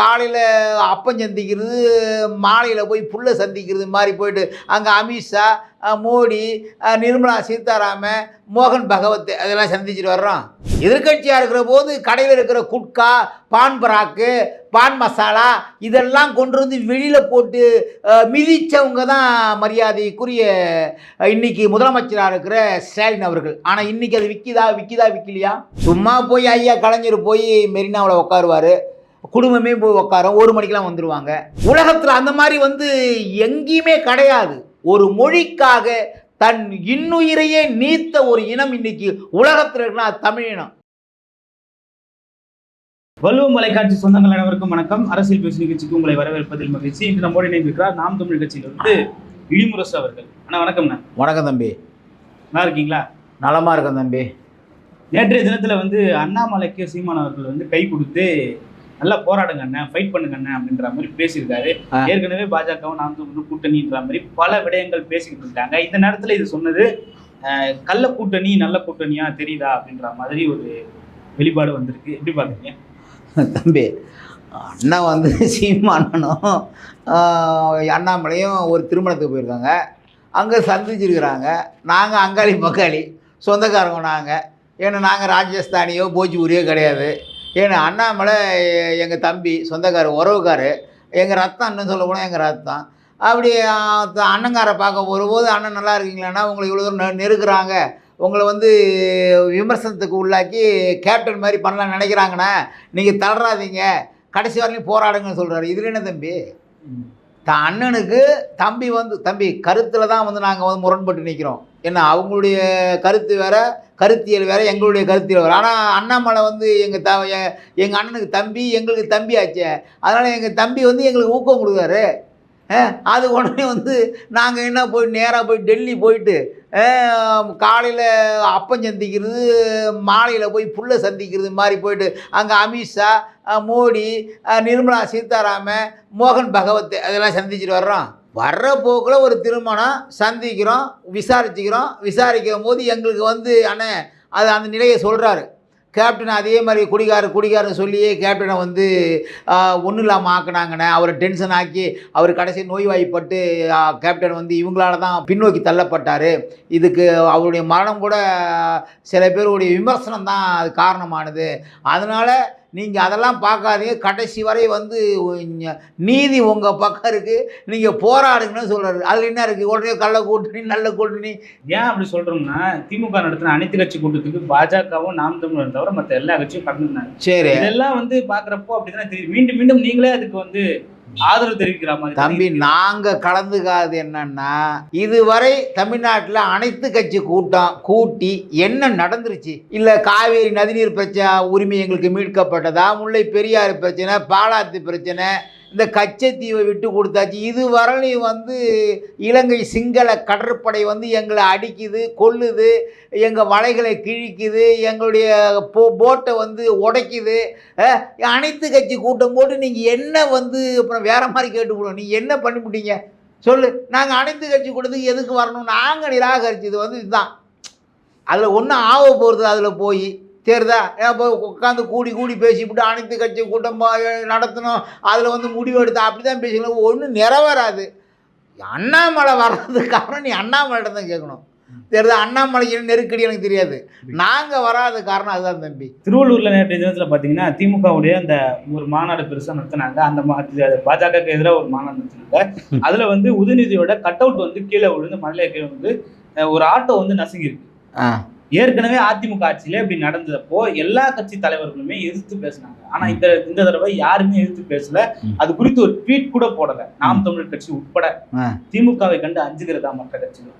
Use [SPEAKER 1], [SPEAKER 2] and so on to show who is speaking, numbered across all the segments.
[SPEAKER 1] காலையில் அப்பம் சந்திக்கிறது மாலையில் போய் புல்லை சந்திக்கிறது மாதிரி போயிட்டு அங்கே அமித்ஷா மோடி நிர்மலா சீதாராமன் மோகன் பகவத் அதெல்லாம் சந்திச்சுட்டு வர்றோம். எதிர்க்கட்சியாக இருக்கிற போது கடையில் இருக்கிற குட்கா பான் பராக்கு பான் மசாலா இதெல்லாம் கொண்டு வந்து வெளியில் போட்டு மிதித்தவங்க தான் மரியாதைக்குரிய இன்னைக்கு முதலமைச்சராக இருக்கிற ஸ்டாலின் அவர்கள். ஆனால் இன்னைக்கு அது விற்கிதா விற்கிதா விற்கலையா சும்மா போய் ஐயா கலைஞர் போய் மெரினாவில் உட்காருவார். குடும்பமே போய் உட்காரும் ஒரு மணிக்கெல்லாம் வந்துடுவாங்க உலகத்தில் அந்த மாதிரி வந்து எங்கேயுமே கிடையாது. ஒரு மொழிக்காக தன் இன்னுயிரையே நீத்த ஒரு இனம் இன்னைக்கு உலகத்தில் இருக்குன்னா இனம்.
[SPEAKER 2] வலுவம் தொலைக்காட்சி சொந்தங்கள் அனைவருக்கும் வணக்கம். அரசியல் பேச்சு நிகழ்ச்சிக்கு உங்களை வரவேற்பதில் மகிழ்ச்சி. இன்று நம்மோடு இணைந்திருக்கிறார் நாம் தமிழ் கட்சியிலிருந்து இடிமுரசு அவர்கள். அண்ணா வணக்கம்ண்ணா.
[SPEAKER 1] வணக்கம் தம்பி.
[SPEAKER 2] நல்லா இருக்கீங்களா?
[SPEAKER 1] நலமா இருக்கேன் தம்பி.
[SPEAKER 2] நேற்றைய தினத்துல வந்து அண்ணாமலைக்கு சீமான் அவர்கள் வந்து கை கொடுத்து நல்லா போராடுங்க அண்ணன் ஃபைட் பண்ணுங்க அண்ணன் அப்படின்ற மாதிரி பேசியிருக்காரு. ஏற்கனவே பாஜகவும் நாம் தமிழும் கூட்டணின்ற மாதிரி பல விடயங்கள் பேசிக்கிட்டு இருக்காங்க. இந்த நேரத்துல இது சொன்னது கள்ள கூட்டணி நல்ல கூட்டணியா தெரியுதா அப்படின்ற மாதிரி ஒரு வெளிப்பாடு வந்திருக்கு. எப்படி பாக்குறீங்க?
[SPEAKER 1] தம்பி அண்ணா வந்து சீமானனும் அண்ணாமலையும் ஒரு திருமணத்துக்கு போயிருக்காங்க. அங்கே சந்திச்சிருக்கிறாங்க. நாங்கள் அங்காளி பக்காளி சொந்தக்காரங்க நாங்கள் ஏன்னா நாங்கள் ராஜஸ்தானியோ போஜ்பூரியோ கிடையாது. ஏன்னா அண்ணாமலை எங்கள் தம்பி சொந்தக்கார உறவுக்காரு எங்கள் ரத்தம் இன்னும் சொல்ல போனால் எங்கள் ரத்தம். அப்படி அண்ணங்காரை பார்க்க வரும்போது அண்ணன் நல்லா இருக்கீங்களாண்ணா உங்களை இவ்வளோ தூரம் நெருக்குறாங்க. உங்களை வந்து விமர்சனத்துக்கு உள்ளாக்கி கேப்டன் மாதிரி பண்ணலாம்னு நினைக்கிறாங்கண்ணா. நீங்கள் தளராதீங்க. கடைசி வரையிலும் போராடுங்கன்னு சொல்கிறாரு இதில் என்ன தம்பி? தான் அண்ணனுக்கு தம்பி வந்து தம்பி கருத்தில் தான் வந்து நாங்கள் வந்து முரண்பட்டு நிற்கிறோம் என்ன அவங்களுடைய கருத்து வேற கருத்தியல் வேற எங்களுடைய கருத்தியல் வேறு. ஆனால் அண்ணாமலை வந்து எங்கள் த எங்கள் அண்ணனுக்கு தம்பி எங்களுக்கு தம்பி ஆச்சே. அதனால் எங்கள் தம்பி வந்து எங்களுக்கு ஊக்கம் கொடுக்குறாரு. அது உடனே வந்து நாங்கள் என்ன போய் நேராக போய் டெல்லி போயிட்டு காலையில் அப்பம் சந்திக்கிறது மாலையில் போய் புல்லை சந்திக்கிறது மாதிரி போயிட்டு அங்கே அமித்ஷா மோடி நிர்மலா சீதாராமன் மோகன் பகவத் அதெல்லாம் சந்திச்சுட்டு வர்றோம். வர்ற போக்கில் ஒரு திருமணம் சந்திக்கிறோம் விசாரிச்சுக்கிறோம். விசாரிக்கும் போது எங்களுக்கு வந்து அண்ணே அது அந்த நிலையை சொல்கிறாரு கேப்டன் அதே மாதிரி குடிகாரர் குடிகாரன் சொல்லியே கேப்டனை வந்து ஒன்றும் இல்லாமல் ஆக்குனாங்கண்ணே. அவரை டென்ஷன் ஆக்கி அவர் கடைசி நோய்வாய்ப்பட்டு கேப்டன் வந்து இவங்களால தான் பின்னோக்கி தள்ளப்பட்டார். இதுக்கு அவருடைய மரணம் கூட சில பேருடைய விமர்சனம் தான் அது காரணமானது. அதனால் நீங்கள் அதெல்லாம் பார்க்காதீங்க. கடைசி வரை வந்து நீதி உங்கள் பக்கம் இருக்குது நீங்கள் போராடுங்கன்னு சொல்கிறாரு அதில் என்ன இருக்குது உடனே கள்ள கூட்டணி நல்ல கூட்டணி.
[SPEAKER 2] ஏன் அப்படி சொல்றோம்னா திமுக நடத்தின அனைத்து கட்சி கூட்டத்துக்கு பாஜகவும் நாம் தமிழர் தவிர மற்ற எல்லா கட்சியும் கலந்துருந்தாங்க
[SPEAKER 1] சரி.
[SPEAKER 2] இதெல்லாம் வந்து பாக்குறப்போ அப்படிதான் தெரியுது. மீண்டும் மீண்டும் நீங்களே அதுக்கு வந்து ஆதரவு தெரிவிக்கிற மாதிரி
[SPEAKER 1] தம்பி. நாங்கள் கலந்துக்காது என்னன்னா இதுவரை தமிழ்நாட்டில் அனைத்து கட்சி கூட்டம் கூட்டி என்ன நடந்துருச்சு இல்லை காவேரி நதிநீர் பிரச்சனை உரிமை எங்களுக்கு மீட்கப்பட்டதா முல்லை பெரியாறு பிரச்சனை பாலாத்து பிரச்சனை இந்த கச்சத்தீவை விட்டு கொடுத்தாச்சு. இது இதுவரையிலும் வந்து இலங்கை சிங்கள கடற்படை வந்து எங்களை அடிக்குது கொல்லுது எங்கள் வலைகளை கிழிக்குது எங்களுடைய போ போட்டை வந்து உடைக்குது. அனைத்து கட்சி கூட்டம் போட்டு நீங்கள் என்ன வந்து அப்புறம் வேற மாதிரி கேட்டுக்கணும் நீங்கள் என்ன பண்ணிவிட்டீங்க சொல்லு. நாங்கள் அனைத்து கட்சி கூட்டத்துக்கு எதுக்கு வரணும்? நாங்கள் நிராகரிச்சது வந்து இதுதான். அதில் ஒன்றும் ஆக போகிறது அதில் போய். தெரியுதா இப்போ உட்காந்து கூடி கூடி பேசிவிட்டு அனைத்து கட்சி கூட்டம் பா- நடத்தணும். அதில் வந்து முடிவு எடுத்து அப்படி தான் பேசிக்கணும். ஒன்றும் நிறைவேறாது. அண்ணாமலை வர்றதுக்கு காரணம் நீ அண்ணாமலைகிட்ட தான் கேட்கணும். தெரியுதா அண்ணாமலைக்கு நெருக்கடி எனக்கு தெரியாது. நாங்கள் வராத காரணம் அதுதான் தம்பி.
[SPEAKER 2] திருவள்ளூர்ல நேற்றைய தினத்துல பாத்தீங்கன்னா திமுகவுடைய அந்த ஒரு மாநாடு பெருசா நடத்தினாங்க. அந்த பாஜகவுக்கு எதிராக ஒரு மாநாடு நடத்தினாங்க. அதுல வந்து உதயநிதியோட கட் அவுட் வந்து கீழே விழுந்து மலையில கீழே வந்து ஒரு ஆட்டோ வந்து நசுங்கிருக்கு ஏற்கனவே அதிமுக ஆட்சியில இப்படி நடந்தப்போ எல்லா கட்சி தலைவர்களுமே எதிர்த்து பேசினாங்க. ஆனா இந்த இந்த தடவை யாருமே எதிர்த்து பேசல. அது குறித்து ஒரு ட்வீட் கூட போடல. நாம் தமிழர் கட்சி உட்பட. திமுகவை கண்டு அஞ்சுகிறதா மற்ற கட்சிகள்?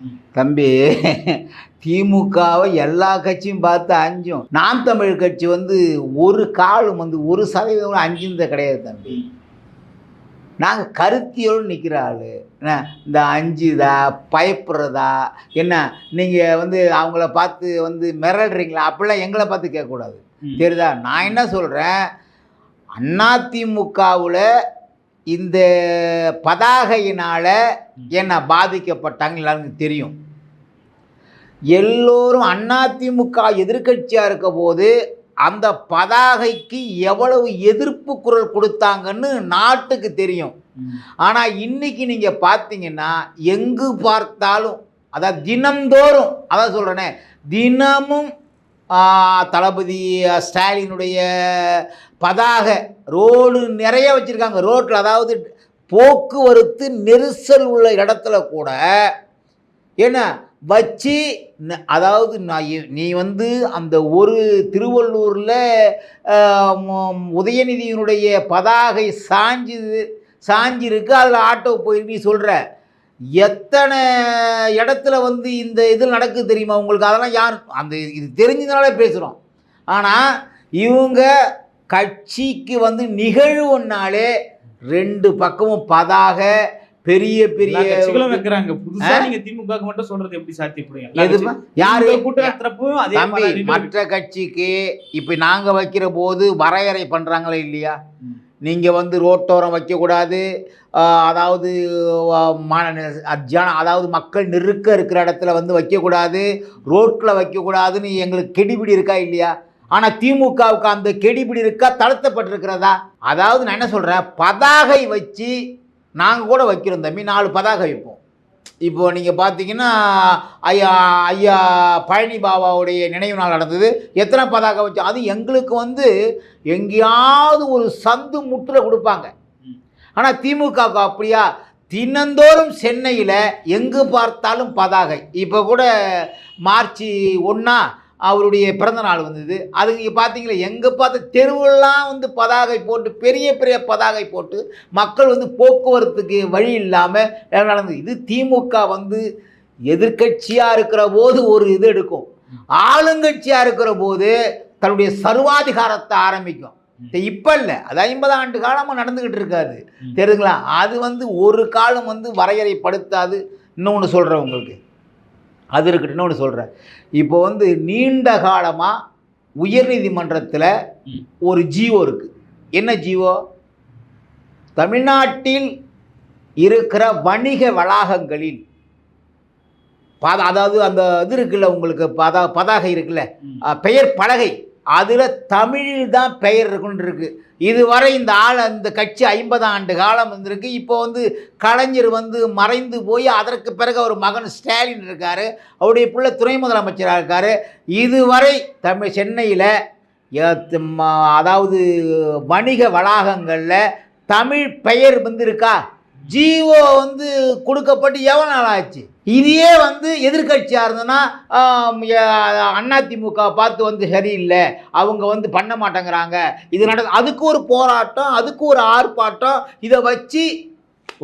[SPEAKER 2] ம்.
[SPEAKER 1] தம்பி திமுகவை எல்லா கட்சியும் பார்த்து அஞ்சும். நாம் தமிழ் கட்சி வந்து ஒரு காலும் வந்து ஒரு சதவீதம் அஞ்சுனதே கிடையாது தம்பி. நாங்கள் கருத்தியோடு நிற்கிற ஆள். என்ன இந்த அஞ்சுதா பயப்படுறதா என்ன நீங்கள் வந்து அவங்கள பார்த்து வந்து மிரடுறீங்களா அப்படிலாம் எங்களை பார்த்து கேட்கக்கூடாது. தெரியுதா நான் என்ன சொல்கிறேன் அதிமுகவில் இந்த பதாகையினால் என்ன பாதிக்கப்பட்டாங்க எல்லாருக்கும் தெரியும். எல்லோரும் அதிமுக எதிர்க்கட்சியாக இருக்க போது அந்த பதாகைக்கு எவ்வளவு எதிர்ப்பு குரல் கொடுத்தாங்கன்னு நாட்டுக்கு தெரியும். ஆனால் இன்னைக்கு நீங்கள் பார்த்தீங்கன்னா எங்கு பார்த்தாலும் அதாவது தினந்தோறும் அதான் சொல்கிறேனே தினமும் தளபதி ஸ்டாலினுடைய பதாகை ரோடு நிறைய வச்சுருக்காங்க. ரோட்டில் அதாவது போக்குவரத்து நெரிசல் உள்ள இடத்துல கூட என்ன வச்சு அதாவது நான் நீ வந்து அந்த ஒரு திருவள்ளூரில் உதயநிதியினுடைய பதாகை சாஞ்சுது சாஞ்சிருக்கு அதில் ஆட்டோ போயிருக்கு நீ சொல்கிற எத்தனை இடத்துல வந்து இந்த இது நடக்குது தெரியுமா உங்களுக்கு? அதெல்லாம் யார் அந்த இது தெரிஞ்சதுனால பேசுகிறோம் ஆனால் இவங்க கட்சிக்கு வந்து நிகழ்வுனாலே ரெண்டு பக்கமும் பதாகை பெரிய பெரிய
[SPEAKER 2] கட்சிகளும் வைக்கிறாங்க. புதுசா? நீங்க திமுக மட்டும் சொல்றது எப்படி சாத்தியப்படுங்க
[SPEAKER 1] யாரு? மற்ற கட்சிக்கு இப்போ நாங்கள் வைக்கிற போது வரையறை பண்ணுறாங்களே இல்லையா?
[SPEAKER 2] ம்.
[SPEAKER 1] நீங்கள் வந்து ரோட்டோரம் வைக்கக்கூடாது. அதாவது ஜன அதாவது மக்கள் நெருக்க இருக்கிற இடத்துல வந்து வைக்கக்கூடாது. ரோட்டில் வைக்கக்கூடாதுன்னு எங்களுக்கு கெடிபிடி இருக்கா இல்லையா? ஆனால் திமுகவுக்கு அந்த கெடிபிடி இருக்கா தளர்த்தப்பட்டிருக்கிறதா? அதாவது நான் என்ன சொல்கிறேன் பதாகை வச்சு நாங்கள் கூட வைக்கிறோம் தம்பி நாலு பதாகை வைப்போம். இப்போ நீங்கள் பார்த்தீங்கன்னா ஐயா ஐயா பழனி பாபாவுடைய நினைவு நாள் நடந்தது. எத்தனை பதாகை வச்சோம் அது எங்களுக்கு வந்து எங்கேயாவது ஒரு சந்து முற்றுல கொடுப்பாங்க. ஆனால் திமுகவுக்கு அப்படியா? தினந்தோறும் சென்னையில் எங்கு பார்த்தாலும் பதாகை. இப்போ கூட மார்ச் ஒன்றா அவருடைய பிறந்த நாள் வந்தது. அது நீங்கள் பார்த்தீங்களா எங்கே பார்த்த தெருவெல்லாம் வந்து பதாகை போட்டு பெரிய பெரிய பதாகை போட்டு மக்கள் வந்து போக்குவரத்துக்கு வழி இல்லாமல் நடந்தது இது திமுக வந்து எதிர்க்கட்சியாக இருக்கிற போது ஒரு இது எடுக்கும். ஆளுங்கட்சியாக இருக்கிற போது தன்னுடைய சர்வாதிகாரத்தை ஆரம்பிக்கும். இப்போ இல்லை. அது ஐம்பது ஆண்டு காலமாக நடந்துக்கிட்டு இருக்காது. தெரியுதுங்களா? அது வந்து ஒரு காலம் வந்து வரையறைப்படுத்தாது. இன்னொன்று சொல்கிறேன் உங்களுக்கு. அது இருக்கட்டும் இன்னொன்று சொல்கிறேன் இப்போ வந்து நீண்ட காலமாக உயர்நீதிமன்றத்தில். ஒரு ஜீவோ இருக்குது என்ன ஜீவோ? தமிழ்நாட்டில் இருக்கிற வணிக வளாகங்களில் பத அதாவது அந்த இது இருக்குல்ல உங்களுக்கு பதா பதாகை இருக்குல்ல பெயர் பலகை. அதில் தமிழில் தான் பெயர் இருக்குன்ருக்கு இதுவரை இந்த ஆள் அந்த கட்சி ஐம்பது ஆண்டு காலம் இருந்திருக்கு இப்போ வந்து கலைஞர் வந்து மறைந்து போய் அதற்கு பிறகு அவர் மகன் ஸ்டாலின் இருக்கார். அவருடைய பிள்ளை துணை முதலமைச்சராக இருக்கார். இதுவரை தமிழ் சென்னையில் அதாவது வணிக வளாகங்களில் தமிழ் பெயர் வந்து இருக்கா வந்து கொடுக்கப்பட்டு எவ்வளோ நாள் ஆச்சு? இதையே வந்து எதிர்கட்சியாக இருந்ததுன்னா அதிமுக பார்த்து வந்து சரியில்லை. அவங்க வந்து பண்ண மாட்டேங்கிறாங்க. இது நட அதுக்கு ஒரு போராட்டம் அதுக்கு ஒரு ஆர்ப்பாட்டம் இதை வச்சு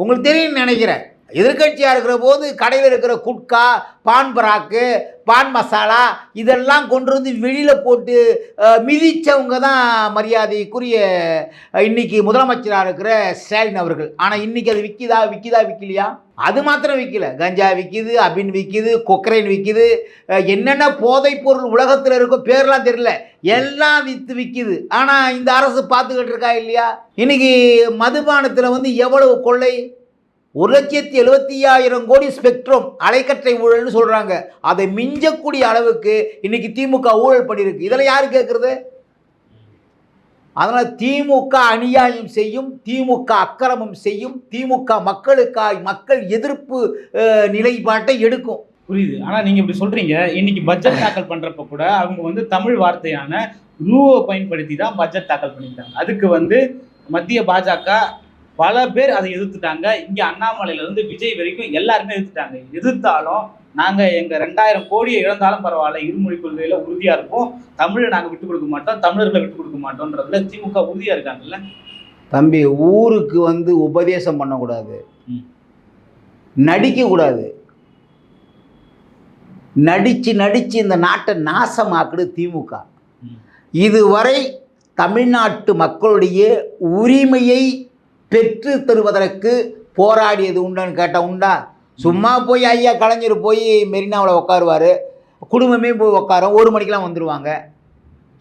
[SPEAKER 1] உங்களுக்கு தெரியும்னு நினைக்கிறேன். எதிர்கட்சியாக இருக்கிற போது கடையில் இருக்கிற குட்கா பான் பராக்கு பான் மசாலா இதெல்லாம் கொண்டு வந்து வெளியில் போட்டு மிதித்தவங்க தான் மரியாதைக்குரிய இன்னைக்கு முதலமைச்சராக இருக்கிற ஸ்டாலின் அவர்கள். ஆனால் இன்றைக்கி அது விற்கிதா விற்கிதா விற்கலையா அது மாத்திரம் விற்கல கஞ்சா விற்கிது அபின் விற்கிது கொக்கரைன் விற்கிது என்னென்ன போதைப் பொருள் உலகத்தில் இருக்கோ பேர்லாம் தெரியல. எல்லாம் விற்று விற்கிது ஆனால் இந்த அரசு பார்த்துக்கிட்டு இருக்கா இல்லையா? இன்னைக்கு மதுபானத்தில் வந்து எவ்வளவு கொள்ளை? ஒரு லட்சத்தி எழுபத்தி ஆயிரம் கோடி ஸ்பெக்ட்ரம் அலைக்கற்றை ஊழல்னு சொல்கிறாங்க அதை மிஞ்சக்கூடிய அளவுக்கு இன்னைக்கு திமுக ஊழல் பண்ணியிருக்கு. இதில் யார் கேட்குறது? அதனால் திமுக அநியாயம் செய்யும் திமுக அக்கிரமம் செய்யும் திமுக மக்களுக்காய் மக்கள் எதிர்ப்பு நிலைப்பாட்டை எடுக்கும்.
[SPEAKER 2] புரியுது. ஆனால் நீங்கள் இப்படி சொல்கிறீங்க இன்னைக்கு பட்ஜெட் தாக்கல் பண்ணுறப்ப கூட அவங்க வந்து தமிழ் வார்த்தையான ரூவை பயன்படுத்தி தான் பட்ஜெட் தாக்கல் பண்ணிட்டாங்க அதுக்கு வந்து மத்திய பாஜக பல பேர் அதை எதிர்த்துட்டாங்க. இங்க அண்ணாமலையில இருந்து விஜய் வரைக்கும் எல்லாருமே எதிர்த்துட்டாங்க. எதிர்த்தாலும் நாங்க எங்க ரெண்டாயிரம் கோடியை இழந்தாலும் பரவாயில்ல. இருமொழி கொள்கையில உறுதியா இருப்போம். தமிழை நாங்க விட்டு கொடுக்க மாட்டோம். தமிழர்களை விட்டு கொடுக்க மாட்டோம்ன்றதுல திமுக உறுதியா இருக்காங்கல்ல?
[SPEAKER 1] தம்பி ஊருக்கு வந்து உபதேசம் பண்ணக்கூடாது. நடிக்கக்கூடாது. நடித்து நடித்து இந்த நாட்டை நாசமாக்குது திமுக. இதுவரை தமிழ்நாட்டு மக்களுடைய உரிமையை பெற்று தருவதற்கு போராடியது உண்டான்னு கேட்டால் உண்டா? சும்மா போய் ஐயா கலைஞர் போய் மெரினாவில் உட்காருவார் குடும்பமே போய் உட்காரும் ஒரு மணிக்கெலாம் வந்துடுவாங்க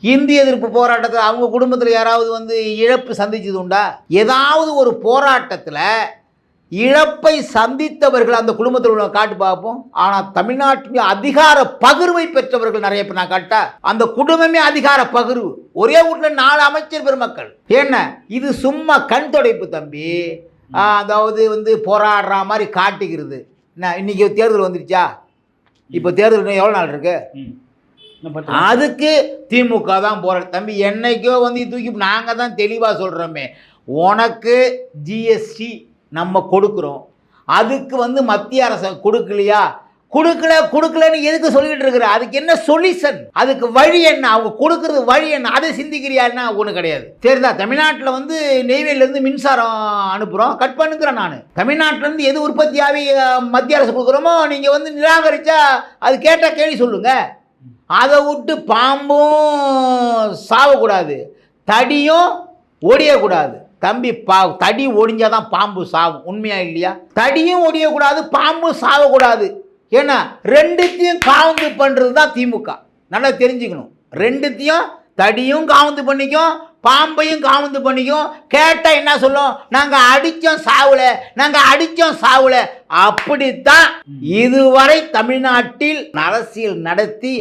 [SPEAKER 1] இந்திய எதிர்ப்பு போராட்டத்தில் அவங்க குடும்பத்தில் யாராவது வந்து இழப்பு சந்திச்சது உண்டா? ஏதாவது ஒரு போராட்டத்தில் இழப்பை சந்தித்தவர்கள் அந்த குடும்பத்தில் உள்ள காட்டு பார்ப்போம். ஆனால் தமிழ்நாட்டின் அதிகார பகிர்வை பெற்றவர்கள் நிறைய பேர் நான் காட்டா அந்த குடும்பமே அதிகார பகிர்வு. ஒரே வீட்டில் நாலு அமைச்சர் பெருமக்கள். என்ன? இது சும்மா கண் துடைப்பு தம்பி. அதாவது வந்து போராடுற மாதிரி காட்டிக்கிறது. என்ன இன்னைக்கு தேர்தல் வந்துருச்சா? இப்போ தேர்தல் எவ்வளோ நாள் இருக்கு? அதுக்கு திமுக தான் போகிற தம்பி என்னைக்கோ வந்து தூக்கி நாங்கள் தான் தெளிவாக சொல்கிறோமே உனக்கு ஜிஎஸ்டி நம்ம கொடுக்குறோம். அதுக்கு வந்து மத்திய அரசு கொடுக்கலையா? கொடுக்கல கொடுக்கலன்னு எதுக்கு சொல்லிட்டு இருக்கிற? அதுக்கு என்ன சொல்யூஷன் அதுக்கு வழி என்ன? அவங்க கொடுக்கறது வழி என்ன? அதை சிந்திக்கிறியான்னா ஒன்றும் கிடையாது. சரிதா? தமிழ்நாட்டில் வந்து நெய்வேலியிலேருந்து மின்சாரம் அனுப்புகிறோம் கட் பண்ணுக்கிறேன் நான். தமிழ்நாட்டிலேருந்து எது உற்பத்தியாகி மத்திய அரசு கொடுக்குறோமோ நீங்கள் வந்து நிராகரித்தா அது கேட்டால் கேள்வி சொல்லுங்கள் அதை விட்டு பாம்பும் சாவக்கூடாது. தடியும் ஒடியக்கூடாது. தம்பி பா தடி ஒடிஞ்சாதான் பாம்பு சாவும். உண்மையா இல்லையா? தடியும் ஒடியக்கூடாது பாம்பும் சாவக்கூடாது. ஏன்னா ரெண்டுத்தையும் காவந்து பண்ணுறது தான் திமுக. நல்லா தெரிஞ்சுக்கணும். ரெண்டுத்தையும் தடியும் காவந்து பண்ணிக்கும் பாம்பையும் காவந்து பண்ணிக்கும். கேட்டால் என்ன சொல்லும்? நாங்கள் அடித்தோம் சாவல நாங்கள் அடித்தோம் சாவல. அப்படித்தான் இதுவரை தமிழ்நாட்டில் அரசியல் நடத்தி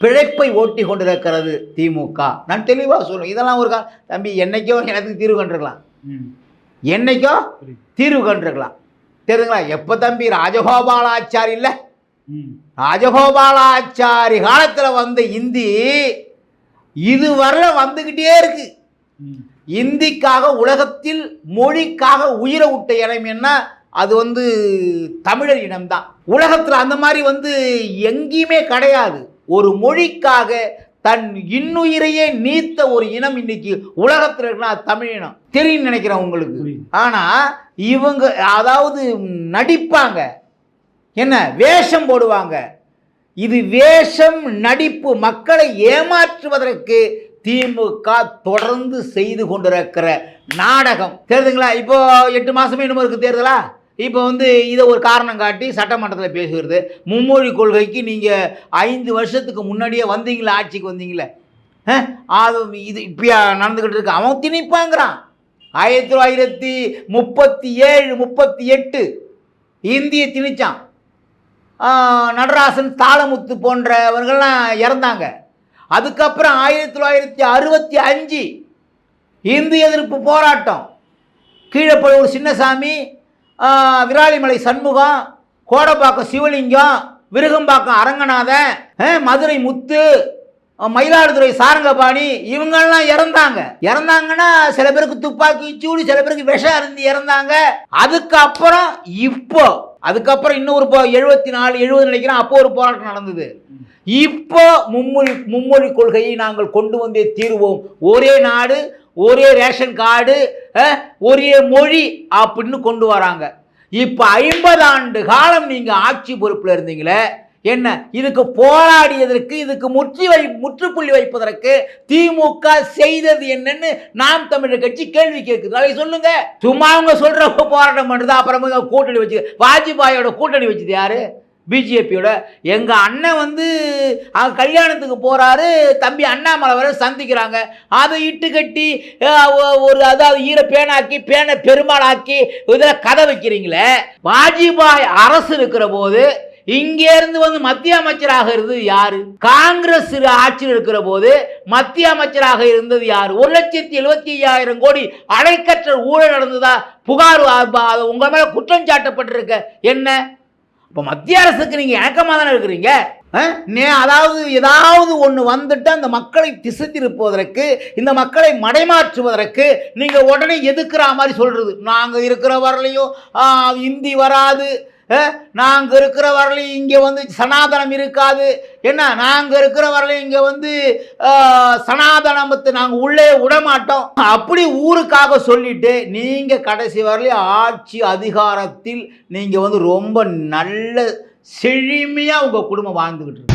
[SPEAKER 1] பிழைப்பை ஓட்டி கொண்டிருக்கிறது திமுக. நான் தெளிவாக சொல்லுவேன் இதெல்லாம் ஒரு கா தம்பி என்னைக்கோ எனக்கு தீர்வு கொண்டிருக்கலாம். என்னைக்கோ. தீர்வு கண்டிருக்கலாம். தெரியுதுங்களா? எப்போ தம்பி ராஜகோபாலாச்சாரி இல்லை. ராஜகோபாலாச்சாரி காலத்தில் வந்த இந்தி இதுவரை வந்துக்கிட்டே இருக்கு. இந்திக்காக உலகத்தில் மொழிக்காக உயிரை விட்ட இனம் என்ன? அது வந்து தமிழர் இனம்தான். உலகத்தில் அந்த மாதிரி வந்து எங்கேயுமே கிடையாது. ஒரு மொழிக்காக தன் இன்னுயிரையே நீத்த ஒரு இனம் இன்னைக்கு உலகத்தில் இருக்குன்னா தமிழ் இனம். தெரியும் நினைக்கிறேன் உங்களுக்கு. ஆனால் இவங்க அதாவது நடிப்பாங்க. என்ன? வேஷம் போடுவாங்க. இது வேஷம் நடிப்பு மக்களை ஏமாற்றுவதற்கு திமுக தொடர்ந்து செய்து கொண்டிருக்கிற நாடகம். தெரியுதுங்களா? இப்போ எட்டு மாசமே இன்னும் இருக்கு தேர்தலா? இப்போ வந்து இதை ஒரு காரணம் காட்டி சட்டமன்றத்தில் பேசுகிறது. மும்மொழி கொள்கைக்கு நீங்கள் ஐந்து வருஷத்துக்கு முன்னாடியே வந்தீங்களே? ஆட்சிக்கு வந்தீங்களே? அது இது இப்பயா நடந்துக்கிட்டு இருக்கு. அவன் திணிப்பாங்கிறான். ஆயிரத்தி தொள்ளாயிரத்தி முப்பத்தி ஏழு முப்பத்தி எட்டு இந்திய திணிச்சான். நடராசன் தாளமுத்து போன்றவர்கள்லாம் இறந்தாங்க. அதுக்கப்புறம் ஆயிரத்தி தொள்ளாயிரத்தி அறுபத்தி அஞ்சு இந்து எதிர்ப்பு போராட்டம். கீழப்பழுவூர் சின்னசாமி விராலிமலை சண்முகம் கோடப்பாக்கம் சிவலிங்கம் விருகம்பாக்கம் அரங்கநாதன் மதுரை முத்து மயிலாடுதுறை சாரங்கபாணி இவங்கெல்லாம் இறந்தாங்க. இறந்தாங்கன்னா சில பேருக்கு துப்பாக்கி சூடு சில பேருக்கு விஷம் அருந்து இறந்தாங்க. அதுக்கப்புறம் இப்போ அதுக்கப்புறம் இன்னொரு போ எழுபத்தி நாலு எழுபது நினைக்கிறேன் அப்போ ஒரு போராட்டம் நடந்தது. இப்போ மும்மொழி மும்மொழி கொள்கையை நாங்கள் கொண்டு வந்தே தீருவோம். ஒரே நாடு ஒரே ரேஷன் கார்டு ஒரே மொழி அப்படின்னு கொண்டு வராங்க. இப்போ ஐம்பது ஆண்டு காலம் நீங்கள் ஆட்சி பொறுப்பில் இருந்தீங்களே என்ன? இதுக்கு போராடியதற்கு இதுக்கு முற்றி வை முற்றுப்புள்ளி வைப்பதற்கு திமுக செய்தது என்னன்னு நாம் தமிழர் கட்சி கேள்வி கேட்குது. அதை சொல்லுங்க. சும்மா அவங்க சொல்ற போராட்டம் பண்ணுறது அப்புறமா கூட்டணி வச்சு வாஜ்பாயோட கூட்டணி வச்சது யாரு? பிஜேபியோட எங்கள் அண்ணன் வந்து கல்யாணத்துக்கு போகிறாரு தம்பி அண்ணாமலை வர சந்திக்கிறாங்க. அதை இட்டு கட்டி ஒ- ஒரு அதாவது ஈர பேனாக்கி பேனை பெருமாளாக்கி இதில் கதை வைக்கிறீங்களே? வாஜ்பாய் அரசு இருக்கிற போது இங்கேருந்து வந்து மத்திய அமைச்சராக இருந்தது யாரு? காங்கிரஸ் ஆட்சியில் இருக்கிற போது மத்திய அமைச்சராக இருந்தது யாரு? ஒரு லட்சத்தி எழுபத்தி ஐயாயிரம் கோடி அடைக்கற்ற ஊழல் நடந்ததா? புகார் அ- உங்க மேல குற்றம் சாட்டப்பட்டிருக்க. என்ன? இப்போ மத்திய அரசுக்கு நீங்கள் இணக்கமாக தானே இருக்கிறீங்க? நே அதாவது ஏதாவது ஒன்று வந்துட்டு அந்த மக்களை திசை திருப்புவதற்கு இந்த மக்களை மடைமாற்றுவதற்கு நீங்கள் உடனே எதுக்குற மாதிரி சொல்கிறது நாங்கள் இருக்கிற வரலையும் இந்தி வராது. நாங்கள் இருக்கிற வரலையும் இங்கே வந்து சனாதனம் இருக்காது. என்ன நாங்கள் இருக்கிற வரலையும் இங்கே வந்து சனாதனத்தை நாங்கள் உள்ளே விடமாட்டோம். அப்படி ஊருக்காக சொல்லிட்டு நீங்கள் கடைசி வரலையும் ஆட்சி அதிகாரத்தில் நீங்கள் வந்து ரொம்ப நல்ல செழுமையாக உங்கள் குடும்பம் வாழ்ந்துக்கிட்டு